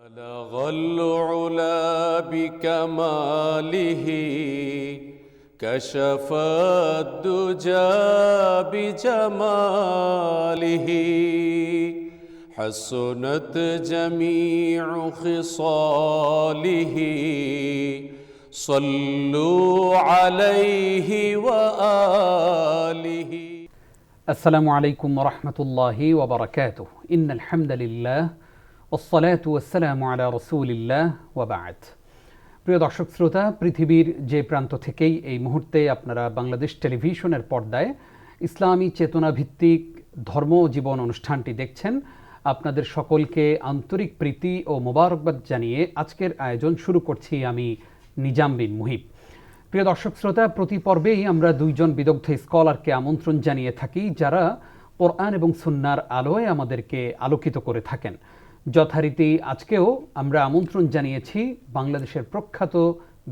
بلغ العلا بكماله كشف الدجى بجماله حسنت جميع خصاله صلوا عليه وآله السلام عليكم ورحمة الله وبركاته. إن الحمد لله ওসলাত ওয়াসালাম আলা রসুলিল্লাহ ওয়াবাদ প্রিয় দর্শক শ্রোতা, পৃথিবীর যে প্রান্ত থেকেই এই মুহূর্তে আপনারা বাংলাদেশ টেলিভিশনের পর্দায় ইসলামী চেতনাভিত্তিক ধর্ম জীবন অনুষ্ঠানটি দেখছেন। আপনাদের সকলকে আন্তরিক প্রীতি ও মোবারকবাদ জানিয়ে আজকের আয়োজন শুরু করছি আমি নিজাম বিন মুহিব। প্রিয় দর্শক শ্রোতা, প্রতি পর্বেই আমরা দুইজন বিদগ্ধ স্কলারকে আমন্ত্রণ জানিয়ে থাকি যারা কোরআন এবং সুন্নার আলোয় আমাদেরকে আলোকিত করে থাকেন। যথারীতি আজকেও আমরা আমন্ত্রণ জানিয়েছি বাংলাদেশের প্রখ্যাত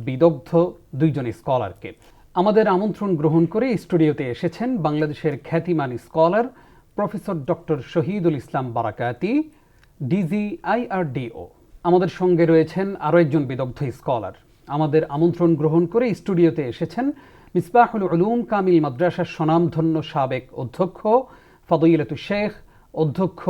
বিদগ্ধ দুইজন স্কলারকে। আমাদের আমন্ত্রণ গ্রহণ করে স্টুডিওতে এসেছেন বাংলাদেশের খ্যাতিমান scholar professor doctor Shahidul Islam Barakati DG IRDO আমাদের সঙ্গে রয়েছেন আরও একজন বিদগ্ধ স্কলার। আমাদের আমন্ত্রণ গ্রহণ করে স্টুডিওতে এসেছেন মিসবাহুল উলুম কামিল মাদ্রাসার স্বনামধন্য সাবেক অধ্যক্ষ ফদইলাতু শেখ অধ্যক্ষ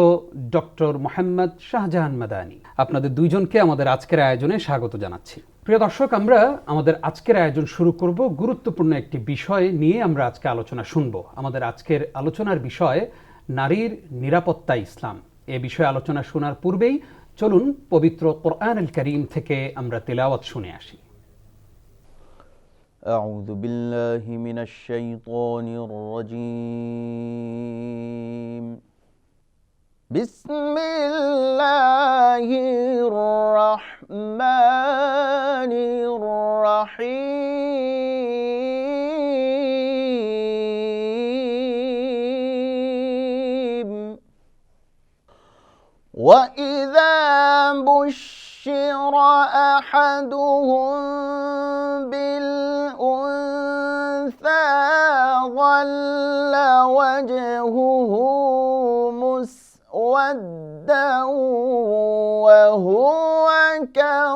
ডক্টর মোহাম্মদ শাহজাহান মাদানি আপনাদের দুইজনকে আমাদের আজকের আয়োজনে স্বাগত জানাচ্ছি প্রিয় দর্শক আমরা আমাদের আজকের আয়োজন শুরু করব গুরুত্বপূর্ণ একটি বিষয় নিয়ে আমরা আজকে আলোচনা শুনব আমাদের আজকের আলোচনার বিষয় নারীর নিরাপত্তা ইসলাম এ বিষয়ে আলোচনা শোনার পূর্বেই চলুন পবিত্র কোরআন আল করিম থেকে আমরা তেলাওয়াত শুনে আসি أعوذ بالله من الشيطان الرجيم بسم الله الرحمن الرحيم وإذا بشر أحدهم بالأنثى ظل وجهه مسودا وهو كظيم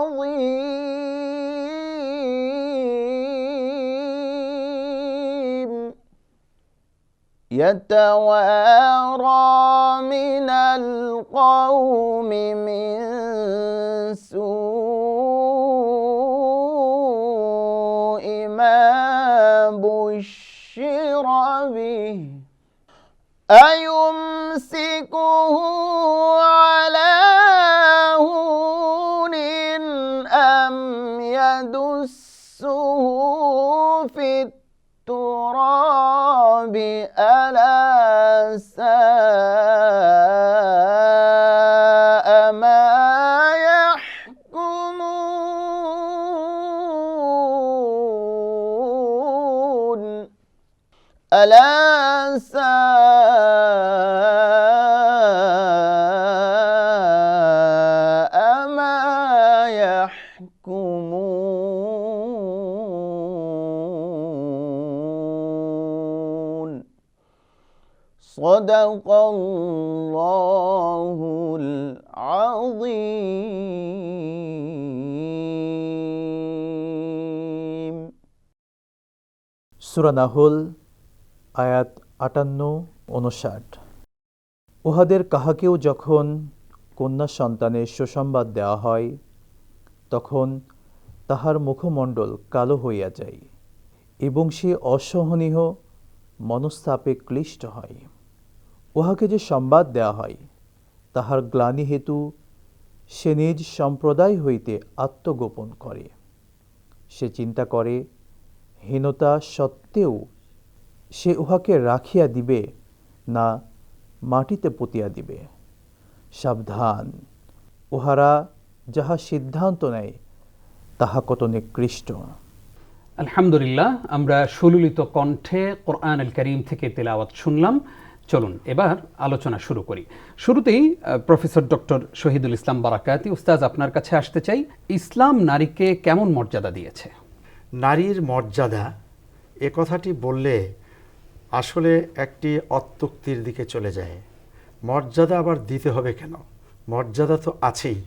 يتوارى من القوم من سوء ما بشر به أيمسكه সুরা নাহল, আয়াত আটান্ন উনষাট উহাদের কাহাকেও যখন কন্যা সন্তানের সুসংবাদ দেওয়া হয়, তখন তাহার মুখমণ্ডল কালো হইয়া যায় এবং সে অসহনীয় মনস্তাপে ক্লিষ্ট হয়। উহাকে যে সংবাদ দেওয়া হয়, তাহার গ্লানি হেতু সে নিজ সম্প্রদায় হইতে আত্মগোপন করে। সে চিন্তা করে হীনতা সত্ত্বেও সে উহাকে রাখিয়া দিবে না মাটিতে পুতিয়া দিবে। সাবধান, উহারা যাহা সিদ্ধান্ত নেয়, তাহা কত নিকৃষ্ট। আলহামদুলিল্লাহ, আমরা সুললিত কণ্ঠে কোরআন আল করিম থেকে তেলাওয়াত শুনলাম। চলুন, এবার আলোচনা শুরু করি। শুরুতেই প্রফেসর ডক্টর শহীদুল ইসলাম বারাকাতি উস্তাজ আপনার কাছে আসতে চাই। ইসলাম নারীকে কেমন মর্যাদা দিয়েছে? নারীর মর্যাদা, এ কথাটি বললে আসলে একটি অত্যুক্তির দিকে চলে যায়। মর্যাদা আবার দিতে হবে কেন? মর্যাদা তো আছেই।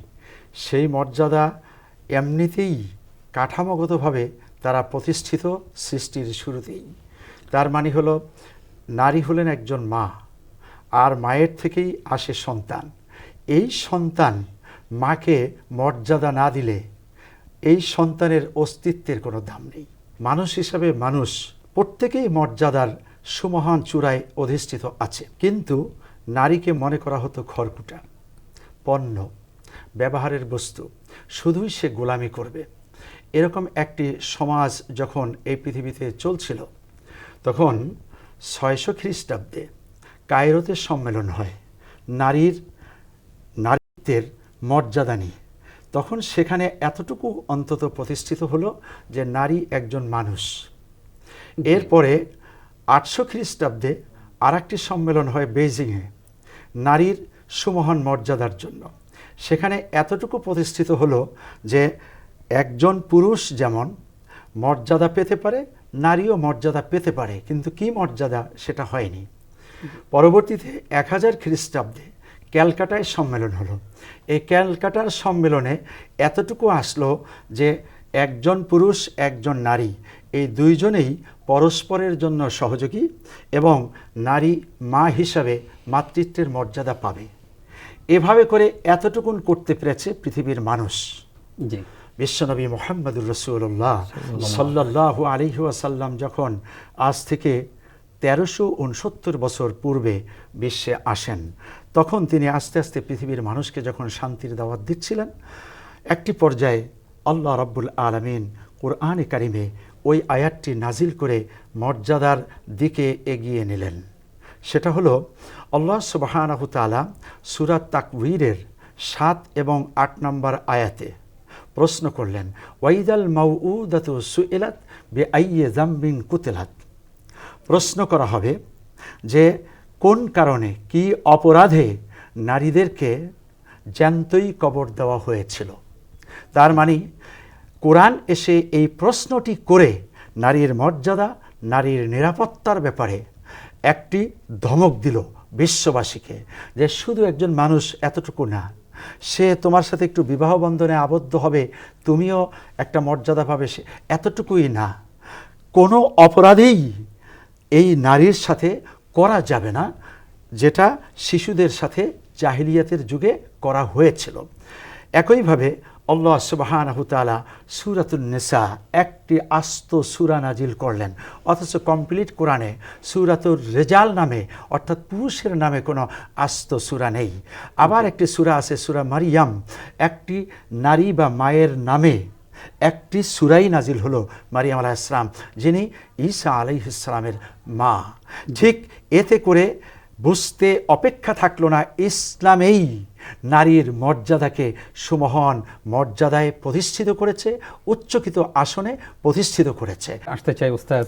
সেই মর্যাদা এমনিতেই কাঠামোগতভাবে তারা প্রতিষ্ঠিত সৃষ্টির শুরুতেই। তার মানে হলো, নারী হলেন একজন মা, আর মায়ের থেকেই আসে সন্তান। এই সন্তান মাকে মর্যাদা না দিলে এই সন্তানের অস্তিত্বের কোনো দাম নেই। মানুষ হিসাবে মানুষ প্রত্যেকেই মর্যাদার সুমহান চূড়ায় অধিষ্ঠিত আছে। কিন্তু নারীকে মনে করা হতো খড়কুটা, পণ্য, ব্যবহারের বস্তু, শুধুই সে গোলামি করবে। এরকম একটি সমাজ যখন এই পৃথিবীতে চলছিল, তখন ছয়শো খ্রিস্টাব্দে কায়রোতে সম্মেলন হয়। নারীর, নারীত্বের মর্যাদা নিয়ে। তখন সেখানে এতটুকু অন্তত প্রতিষ্ঠিত হলো যে নারী একজন মানুষ। এরপরে আটশো খ্রিস্টাব্দে আর একটি সম্মেলন হয় বেইজিংয়ে নারীর সুমহান মর্যাদার জন্য। সেখানে এতটুকু প্রতিষ্ঠিত হলো যে একজন পুরুষ যেমন মর্যাদা পেতে পারে নারীও মর্যাদা পেতে পারে কিন্তু কি মর্যাদা সেটা হয়নি। পরবর্তীতে এক হাজার খ্রিস্টাব্দে ক্যালকাটায় সম্মেলন হলো। এই ক্যালকাটার সম্মেলনে এতটুকু আসলো যে একজন পুরুষ একজন নারী এই দুইজনেই পরস্পরের জন্য সহযোগী এবং নারী মা হিসাবে মাতৃত্বের মর্যাদা পাবে। এভাবে করে এতটুকুন করতে পেরেছে পৃথিবীর মানুষ। জি। বিশ্বনবী মোহাম্মদুর রসুল্লাহ সাল্লাহ আলিহি ওয়াসাল্লাম যখন আজ থেকে তেরোশো উনসত্তর বছর পূর্বে বিশ্বে আসেন তখন তিনি আস্তে আস্তে পৃথিবীর মানুষকে যখন শান্তির দাওয়াত দিচ্ছিলেন, একটি পর্যায়ে আল্লাহ রব্বুল আলমিন কোরআনে কারিমে ওই আয়াতটি নাজিল করে মর্যাদার দিকে এগিয়ে নিলেন। সেটা হলো, আল্লাহ সুবাহানাহু তাআলা সুরাত তাকবীরের সাত এবং আট নম্বর আয়াতে প্রশ্ন করলেন ওয়াইদাল মাউউদাতু সুইলাত বে আইয়ে জাম্বিন কুতেলাত? প্রশ্ন করা হবে যে কোন কারণে কি অপরাধে নারীদেরকে জ্যান্তই কবর দেওয়া হয়েছিল? তার মানে কোরআন এসে এই প্রশ্নটি করে নারীর মর্যাদা, নারীর নিরাপত্তার ব্যাপারে একটি ধমক দিল বিশ্ববাসীকে যে শুধু একজন মানুষ এতটুকু না, সে তোমার সাথে একটু বিবাহ বন্ধনে আবদ্ধ হবে, তুমিও একটা মর্যাদা পাবে, সে এতটুকুই না। কোনো অপরাধেই এই নারীর সাথে করা যাবে না, যেটা শিশুদের সাথে জাহিলিয়াতের যুগে করা হয়েছিল। একইভাবে আল্লাহ সুবাহানাহু তাআলা সূরাতুন নিসা একটি আস্ত সুরা নাজিল করলেন, অথচ কমপ্লিট কোরআনে সুরাতুর রেজাল নামে, অর্থাৎ পুরুষের নামে কোনো আস্ত সুরা নেই। আবার একটি সুরা আছে সুরা মারিয়াম, একটি নারী বা মায়ের নামে একটি সুরাই নাজিল হলো মারিয়াম আলাহ ইসলাম যিনি ঈসা আলাইহিসসালামের মা। ঠিক এতে করে বুঝতে অপেক্ষা থাকল না ইসলামেই। নারীর মর্যাদাকে সুমহান মর্যাদায় প্রতিষ্ঠিত করেছে, উচ্চকিত আসনে প্রতিষ্ঠিত করেছে। আসতে চাই উস্তাদ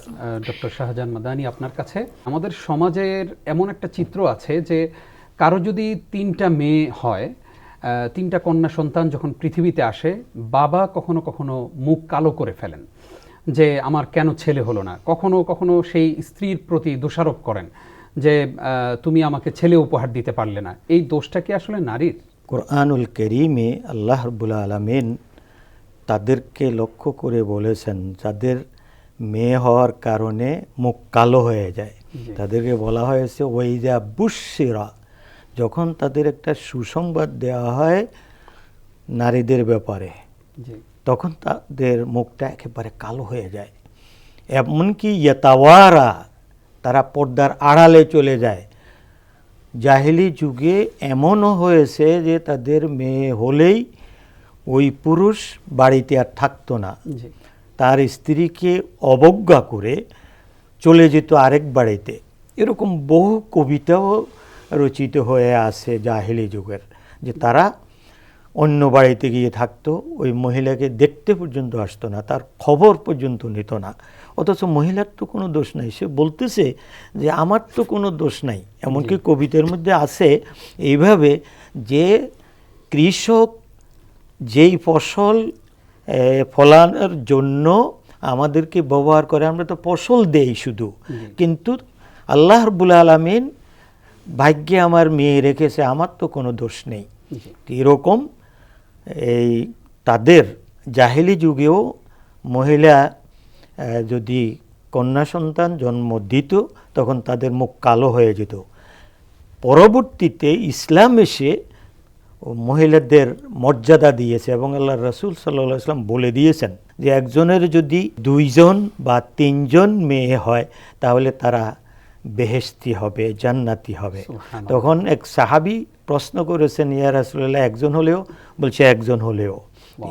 ডক্টর শাহজাহান মাদানি আপনার কাছে। আমাদের সমাজের এমন একটা চিত্র আছে যে, কারও যদি তিনটা মেয়ে হয় তিনটা কন্যা সন্তান যখন পৃথিবীতে আসে বাবা কখনো কখনো মুখ কালো করে ফেলেন যে আমার কেন ছেলে হলো না। কখনো কখনো সেই স্ত্রীর প্রতি দোষারোপ করেন যে তুমি আমাকে ছেলে উপহার দিতে পারলে না। এই দোষটা কি আসলে নারীর? কোরআনুল করিমে আল্লাহ রব্বুল আলমিন তাদেরকে লক্ষ্য করে বলেছেন যাদের মেয়ে হওয়ার কারণে মুখ কালো হয়ে যায়। তাদেরকে বলা হয়েছে ওইজা বুশিরা যখন তাদের একটা সুসংবাদ দেওয়া হয় নারীদের ব্যাপারে তখন তাদের মুখটা একেবারে কালো হয়ে যায়। এমনকি ইয়েতাওয়ারা তারা পর্দার আড়ালে চলে যায়। জাহিলি যুগে এমনও হয়েছে যে তাদের মেয়ে হলেই ওই পুরুষ বাড়িতে আর থাকতো না। তার স্ত্রীকে অবজ্ঞা করে চলে যেত আরেক বাড়িতে। এরকম বহু কবিতাও রচিত হয়ে আছে জাহেলি যুগের যে তারা অন্য বাড়িতে গিয়ে থাকতো ওই মহিলাকে দেখতে পর্যন্ত আসতো না তার খবর পর্যন্ত নিত না। অথচ মহিলার তো কোনো দোষ নাই। সে বলতেছে যে আমার তো কোনো দোষ নাই। এমনকি কবিতার মধ্যে আছে এইভাবে যে কৃষক যেই ফসল ফলানোর জন্য আমাদেরকে ব্যবহার করে আমরা তো ফসল দেই শুধু। কিন্তু আল্লাহ রব্বুল আলমিন ভাগ্যে আমার মেয়ে রেখেছে আমার তো কোনো দোষ নেই। এরকম এই তাদের জাহেলি যুগেও মহিলা যদি কন্যা সন্তান জন্ম দিত তখন তাদের মুখ কালো হয়ে যেত। পরবর্তীতে ইসলাম এসে মহিলাদের মর্যাদা দিয়েছে এবং আল্লাহ রসুল সাল্লাহ ইসলাম বলে দিয়েছেন যে একজনের যদি দুইজন বা তিনজন মেয়ে হয় তাহলে তারা বেহেস্তি হবে জান্নাতি হবে। তখন এক সাহাবি প্রশ্ন করেছেন ইয়া রাসূলুল্লাহ একজন হলেও? বলছে একজন হলেও।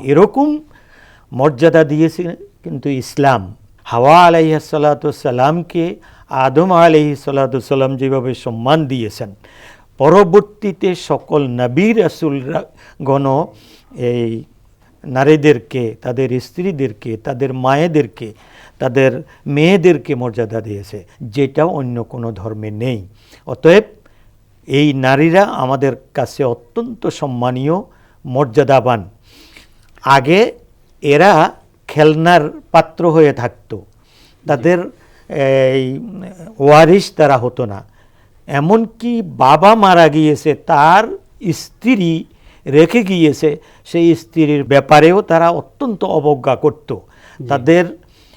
এরকম মর্যাদা দিয়েছে কিন্তু ইসলাম। হাওয়া আলাইসাল্লাতামকে আদম আলাইহি সাল্লাম যেভাবে সম্মান দিয়েছেন পরবর্তীতে সকল নবী রাসুলরা গণ এই নারীদেরকে তাদের স্ত্রীদেরকে তাদের মায়েদেরকে তাদের মেয়েদেরকে মর্যাদা দিয়েছে যেটা অন্য কোনো ধর্মে নেই। অতএব এই নারীরা আমাদের কাছে অত্যন্ত সম্মানীয় মর্যাদাবান। আগে এরা খেলনার পাত্র হয়ে থাকতো। তাদের এই ওয়ারিশ তারা হতো না। এমনকি বাবা মারা গিয়েছে তার স্ত্রী রেখে গিয়েছে সেই স্ত্রীর ব্যাপারেও তারা অত্যন্ত অবজ্ঞা করত। তাদের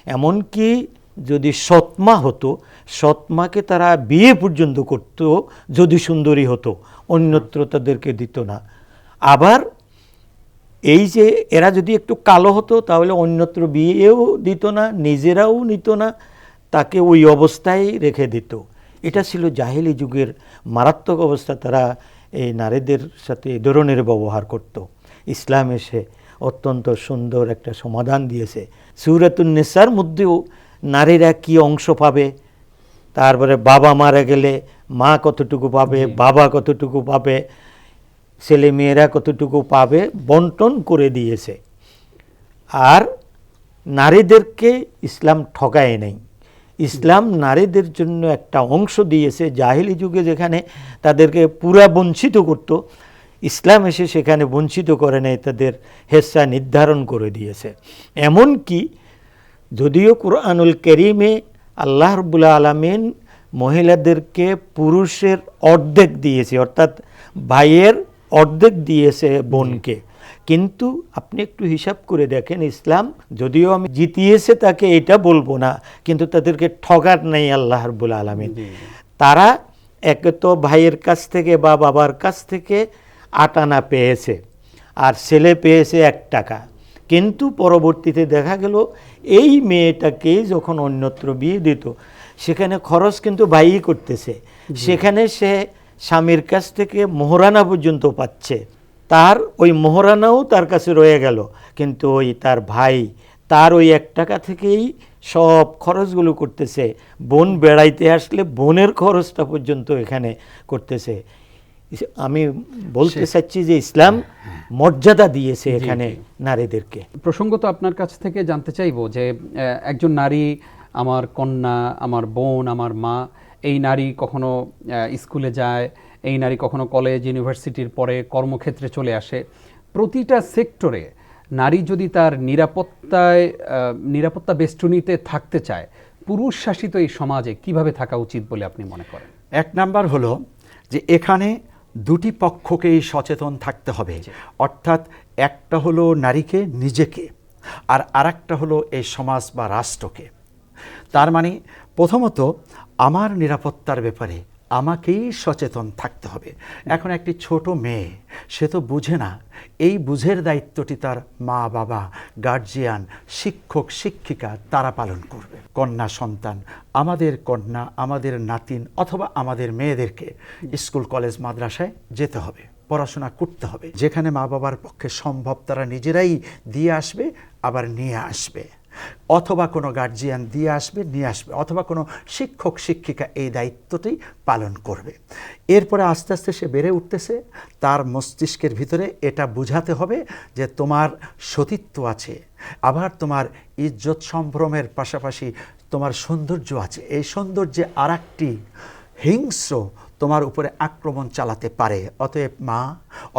এমনকি যদি সৎমা হতো, সৎমাকে তারা বিয়ে পর্যন্ত করত, যদি সুন্দরী হতো, অন্যত্র তাদেরকে দিত না। আবার এই যে এরা যদি একটু কালো হতো, তাহলে অন্যত্র বিয়েও দিত না, নিজেরাও নিত না, তাকে ওই অবস্থায় রেখে দিত। এটা ছিল জাহেলি যুগের মারাত্মক অবস্থা, তারা এই নারীদের সাথে ধরনের ব্যবহার করত। ইসলাম এসে অত্যন্ত সুন্দর একটা সমাধান দিয়েছে। সুরাতুন নেসার মধ্যেও নারীরা কি অংশ পাবে? তারপরে বাবা মারা গেলে মা কতটুকু পাবে? বাবা কতটুকু পাবে? ছেলে মেয়েরা কতটুকু পাবে? বন্টন করে দিয়েছে। আর নারীদেরকে ইসলাম ঠকায় নেই। ইসলাম নারীদের জন্য একটা অংশ দিয়েছে। জাহিলি যুগে যেখানে তাদেরকে পুরা বঞ্চিত করত ইসলাম এসে সেখানে বঞ্চিত করে নেই তাদের হেসা নির্ধারণ করে দিয়েছে। এমনকি যদিও কোরআনুল করিমে আল্লাহ রবুল্লা আলমিন মহিলাদেরকে পুরুষের অর্ধেক দিয়েছে অর্থাৎ ভাইয়ের অর্ধেক দিয়েছে বোনকে। কিন্তু আপনি একটু হিসাব করে দেখেন ইসলাম যদিও আমি জিতিয়েছে তাকে এটা বলব না কিন্তু তাদেরকে ঠগার নেই আল্লাহ রবুল আলমিন। তারা একে তো ভাইয়ের কাছ থেকে বা বাবার কাছ থেকে আনা পেয়েছে। আর ছেলে পেয়েছে এক টাকা। কিন্তু পরবর্তীতে দেখা গেল এই মেয়েটাকে যখন অন্যত্র বিয়ে দিত সেখানে খরচ কিন্তু ভাইই করতেছে। সেখানে সে স্বামীর কাছ থেকে মোহরানা পর্যন্ত পাচ্ছে। তার ওই মোহরানাও তার কাছে রয়ে গেল। কিন্তু ওই তার ভাই তার ওই এক টাকা থেকেই সব খরচগুলো করতেছে। বোন বেড়াইতে আসলে বোনের খরচটা পর্যন্ত এখানে করতেছে। আমি বলতে চাচ্ছি যে ইসলাম মর্যাদা দিয়েছে এখানে নারীদেরকে। প্রসঙ্গত আপনার কাছ থেকে জানতে চাইব যে একজন নারী আমার কন্যা আমার বোন আমার মা এই নারী কখনো স্কুলে যায় এই নারী কখনো কলেজ ইউনিভার্সিটির পরে কর্মক্ষেত্রে চলে আসে। প্রতিটা সেক্টরে নারী যদি তার নিরাপত্তায় নিরাপত্তা বেষ্টনীতে থাকতে চায় পুরুষ শাসিত এই সমাজে কীভাবে থাকা উচিত বলে আপনি মনে করেন? এক নাম্বার হলো যে এখানে দুটি পক্ষকেই সচেতন থাকতে হবে। অর্থাৎ একটা হলো নারীকে নিজেকে আর আরেকটা হলো এই সমাজ বা রাষ্ট্রকে। তার মানে প্রথমত আমার নিরাপত্তার ব্যাপারে আমাকেই সচেতন থাকতে হবে। এখন একটি ছোট মেয়ে, সে তো বুঝে না। এই বুঝের দায়িত্বটি তার মা, বাবা গার্জিয়ান শিক্ষক, শিক্ষিকা তারা পালন করবে। কন্যা সন্তান, আমাদের কন্যা, আমাদের নাতিন অথবা আমাদের মেয়েদেরকে স্কুল, কলেজ, মাদ্রাসায় যেতে হবে, পড়াশোনা করতে হবে। যেখানে মা বাবার পক্ষে সম্ভব তারা নিজেরাই দিয়ে আসবে, আবার নিয়ে আসবে। অথবা কোনো গার্জিয়ান দিয়ে আসবে, নিয়ে আসবে, অথবা কোনো শিক্ষক, শিক্ষিকা এই দায়িত্বটি পালন করবে। এরপরে আস্তে আস্তে সে বেড়ে উঠতেছে, তার মস্তিষ্কের ভিতরে এটা বুঝাতে হবে যে তোমার সতীত্ব আছে, আবার তোমার ইজ্জত সম্ভ্রমের পাশাপাশি তোমার সৌন্দর্য আছে। এই সৌন্দর্যে আর একটি হিংস্র তোমার উপরে আক্রমণ চালাতে পারে, অতএব মা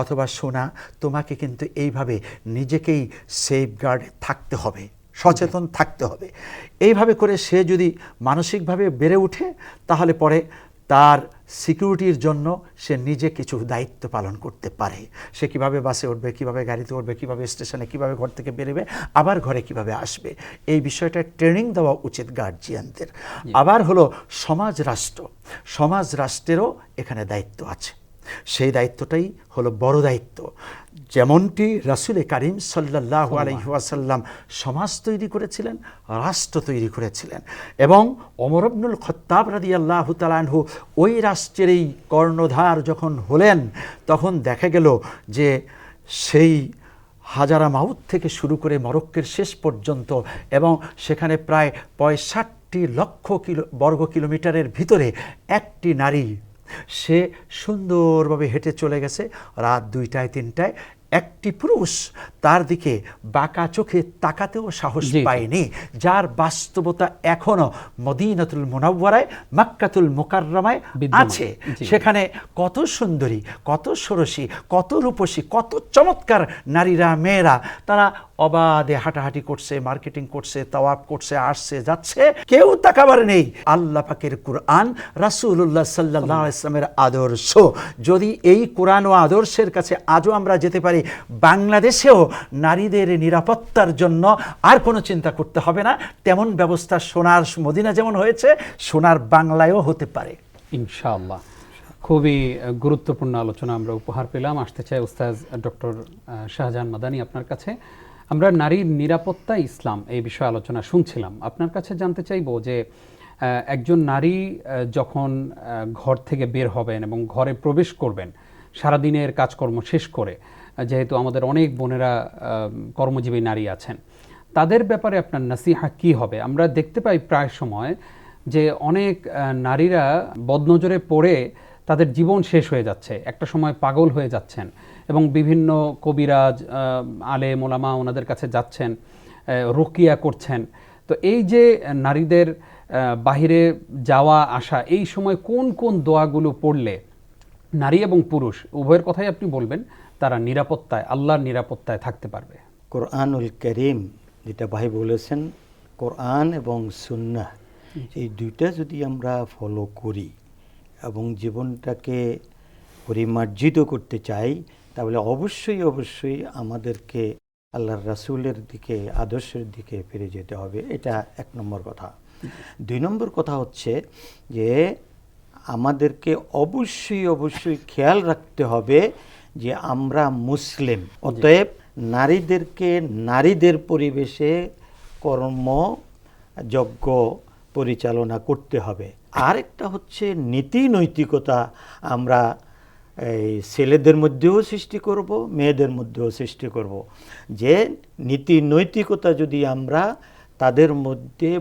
অথবা সোনা, তোমাকে কিন্তু এইভাবে নিজেকেই সেফগার্ডে থাকতে হবে। সচেতন থাকতে হবে। এইভাবে করে সে যদি মানসিকভাবে বেড়ে ওঠে তাহলে পরে তার সিকিউরিটির জন্য সে নিজে কিছু দায়িত্ব পালন করতে পারে। সে কীভাবে বাসে উঠবে কীভাবে গাড়িতে উঠবে কীভাবে স্টেশনে কীভাবে ঘর থেকে বেরোবে আবার ঘরে কীভাবে আসবে? এই বিষয়টা ট্রেনিং দেওয়া উচিত গার্জিয়ানদের আবার হলো সমাজ রাষ্ট্র। সমাজ রাষ্ট্রেরও এখানে দায়িত্ব আছে। সেই দায়িত্বটাই হলো বড় দায়িত্ব। যেমনটি রাসুলে কারিম সাল্লাহ আলহিহাসাল্লাম সমাজ তৈরি করেছিলেন রাষ্ট্র তৈরি করেছিলেন এবং অমর আব্দুল খত্তাব রাদি আল্লাহ তালানহু ওই রাষ্ট্রেরই কর্ণধার যখন হলেন তখন দেখা গেল যে সেই হাজারা মাউথ থেকে শুরু করে মরক্কের শেষ পর্যন্ত এবং সেখানে প্রায় পঁয়ষট্টি লক্ষ কিলো বর্গ কিলোমিটারের ভিতরে একটি নারী সে সুন্দরভাবে হেঁটে চলে গেছে। রাত দুইটায় তিনটায় একটি পুরুষ তার দিকে বাঁকা চোখে তাকাতেও সাহস। পায়নি। যার বাস্তবতা এখনও মদিনাতুল মোনাব্বরায় মাক্কাতুল মোকাররমায় আছে। সেখানে কত সুন্দরী কত ষোড়শী কত রূপসী কত চমৎকার নারীরা মেয়েরা তারা অবাধে হাঁটাহাঁটি করছে মার্কেটিং করছে তাওয়াব করছে, আসছে, যাচ্ছে, কেউ তাকাবার নেই। আল্লাহ পাকের কুরআন রাসূলুল্লাহ সাল্লাল্লাহু আলাইহি ইসলামের আদর্শ। যদি এই কোরআন ও আদর্শের কাছে আজও আমরা যেতে পারি, বাংলাদেশেও নারীদের নিরাপত্তার জন্য আর কোনো চিন্তা করতে হবে না। তেমন ব্যবস্থা সোনার মদিনা যেমন হয়েছে, সোনার বাংলায়ও হতে পারে। ইনশাআল্লাহ। খুবই গুরুত্বপূর্ণ আলোচনা আমরা উপহার পেলাম। আসতে চাই উস্তাজ ডক্টর শাহজাহান মাদানি আপনার কাছে। আমরা নারীর নিরাপত্তা ইসলাম এই বিষয়ে আলোচনা শুনছিলাম। আপনার কাছে জানতে চাইব যে একজন নারী যখন ঘর থেকে বের হবেন এবং ঘরে প্রবেশ করবেন, সারাদিনের কাজকর্ম শেষ করে যেহেতু আমাদের অনেক বোনেরা কর্মজীবী নারী আছেন, তাদের ব্যাপারে আপনার নাসিহা কি হবে? আমরা দেখতে পাই প্রায় সময় যে অনেক নারীরা বদনজরে পড়ে তাদের জীবন শেষ হয়ে যাচ্ছে। একটা সময় পাগল হয়ে যাচ্ছেন এবং বিভিন্ন কবিরাজ আলে মোলামা ওনাদের কাছে যাচ্ছেন রুকিয়া করছেন। তো এই যে নারীদের বাহিরে যাওয়া আসা এই সময় কোন কোন দোয়াগুলো পড়লে নারী এবং পুরুষ উভয়ের কথাই আপনি বলবেন তারা নিরাপত্তায় আল্লাহর নিরাপত্তায় থাকতে পারবে? কোরআনুল করিম যেটা ভাই বলেছেন কোরআন এবং সুন্নাহ এই দুইটা যদি আমরা ফলো করি এবং জীবনটাকে পরিমার্জিত করতে চাই, তাহলে অবশ্যই অবশ্যই আমাদেরকে আল্লাহর রাসূলের দিকে, আদর্শের দিকে ফিরে যেতে হবে। এটা এক নম্বর কথা। দুই নম্বর কথা হচ্ছে যে আমাদেরকে অবশ্যই অবশ্যই খেয়াল রাখতে হবে যে আমরা মুসলিম। অতএব নারীদেরকে নারীদের পরিবেশে কর্ম যজ্ঞ পরিচালনা করতে হবে। আরেকটা হচ্ছে নীতি নৈতিকতা আমরা এই ছেলেদের মধ্যেও সৃষ্টি করব, মেয়েদের মধ্যেও সৃষ্টি করব। যে নীতি নৈতিকতা যদি আমরা তাদের মধ্যে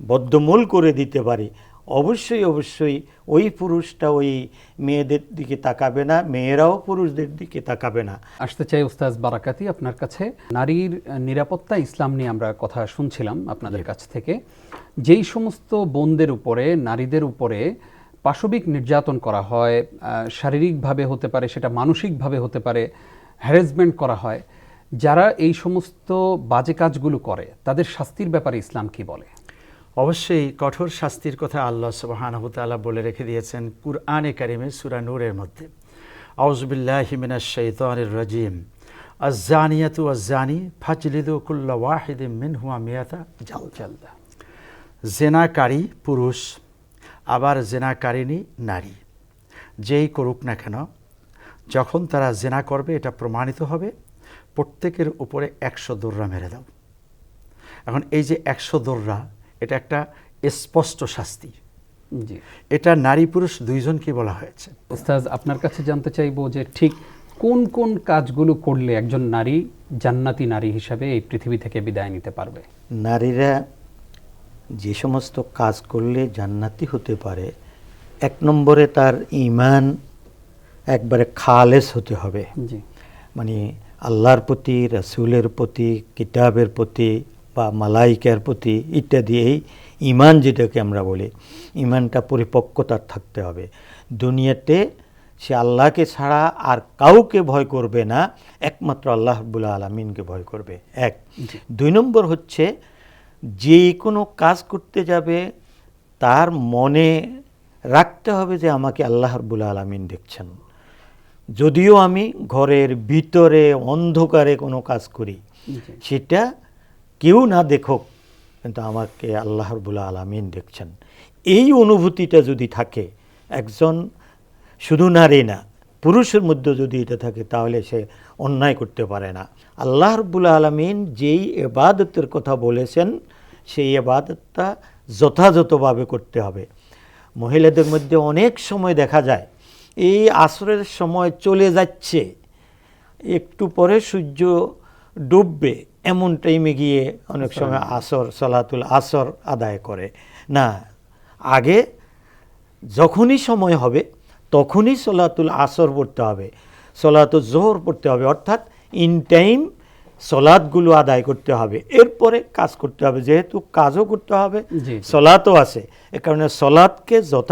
বদ্ধমূল করে দিতে পারি অবশ্যই অবশ্যই ওই পুরুষটা ওই মেয়েদের দিকে তাকাবে না, মেয়েরাও পুরুষদের দিকে তাকাবে না। আসতে চাই উস্তাজ বারাকাতি আপনার কাছে। নারীর নিরাপত্তা ইসলাম নিয়ে আমরা কথা শুনছিলাম আপনাদের কাছ থেকে। যেই সমস্ত বোনদের উপরে, নারীদের উপরে পাশবিক নির্যাতন করা হয় শারীরিকভাবে হতে পারে, সেটা মানসিকভাবে হতে পারে হ্যারাসমেন্ট করা হয়, যারা এই সমস্ত বাজে কাজগুলো করে, তাদের শাস্তির ব্যাপারে ইসলাম কি বলে? অবশ্যই কঠোর শাস্তির কথা আল্লাহ সুবহানাহু তাআলা বলে রেখে দিয়েছেন কুরআনে কারিমে সূরা নূরের মধ্যে। আউযুবিল্লাহি মিনাশ শাইতানির রাজিম। আজ-জানিয়াতু ওয়াজ-জানি ফাজলিদু কুল্লা ওয়াহিদিম মিনহুমা মিয়াতা জাল জালদা জেনাকারী পুরুষ, আবার জেনাকারিনী নারী, যেই করুক না কেন, যখন তারা জেনা করবে, এটা প্রমাণিত হবে, প্রত্যেকের উপরে একশো দোররা মেরে দাও। এখন এই যে একশো দোররা এটা একটা স্পষ্ট শাস্তি। জি। এটা নারী পুরুষ দুইজনকে বলা হয়েছে। উস্তাজ আপনার কাছে জানতে চাইব যে ঠিক কোন কোন কাজগুলো করলে একজন নারী জান্নাতি নারী হিসাবে এই পৃথিবী থেকে বিদায় নিতে পারবে? নারীরা যে সমস্ত কাজ করলে জান্নাতি হতে পারে এক নম্বরে তার ইমান একবারে খালেস হতে হবে। জি। মানে আল্লাহর প্রতি রাসূলের প্রতি কিতাবের প্রতি বা মালাইকার প্রতি ইত্যাদি এই ইমান যেটাকে আমরা বলি ইমানটা পরিপক্কতার থাকতে হবে। দুনিয়াতে সে আল্লাহকে ছাড়া আর কাউকে ভয় করবে না একমাত্র আল্লাহ রব্বুল আলমিনকে ভয় করবে। এক। দুই নম্বর হচ্ছে যে কোনো কাজ করতে যাবে তার মনে রাখতে হবে যে আমাকে আল্লাহ রব্বুল আলমিন দেখছেন। যদিও আমি ঘরের ভিতরে অন্ধকারে কোনো কাজ করি সেটা কেউ না দেখুক, কিন্তু আমাকে আল্লাহ রব্বুল আলমিন দেখছেন। এই অনুভূতিটা যদি থাকে, একজন শুধু নারী না, পুরুষের মধ্যে যদি এটা থাকে, তাহলে সে অন্যায় করতে পারে না। আল্লাহ রব্বুল আলমিন যেই এবাদতের কথা বলেছেন, সেই এবাদতটা যথাযথভাবে করতে হবে। মহিলাদের মধ্যে অনেক সময় দেখা যায়, এই আসরের সময় চলে যাচ্ছে, একটু পরে সূর্য ডুববে এমন টাইমে গিয়ে অনেক সময় আসর সলাতুল আসর আদায় করে। না আগে যখনই সময় হবে তখনই সলাতুল আসর পড়তে হবে। সলাতুল জোহর পড়তে হবে অর্থাৎ ইন টাইম সলাদগুলো আদায় করতে হবে। এরপরে কাজ করতে হবে যেহেতু কাজও করতে হবে। সলাতও আছে। এ কারণে সলাদকে যথা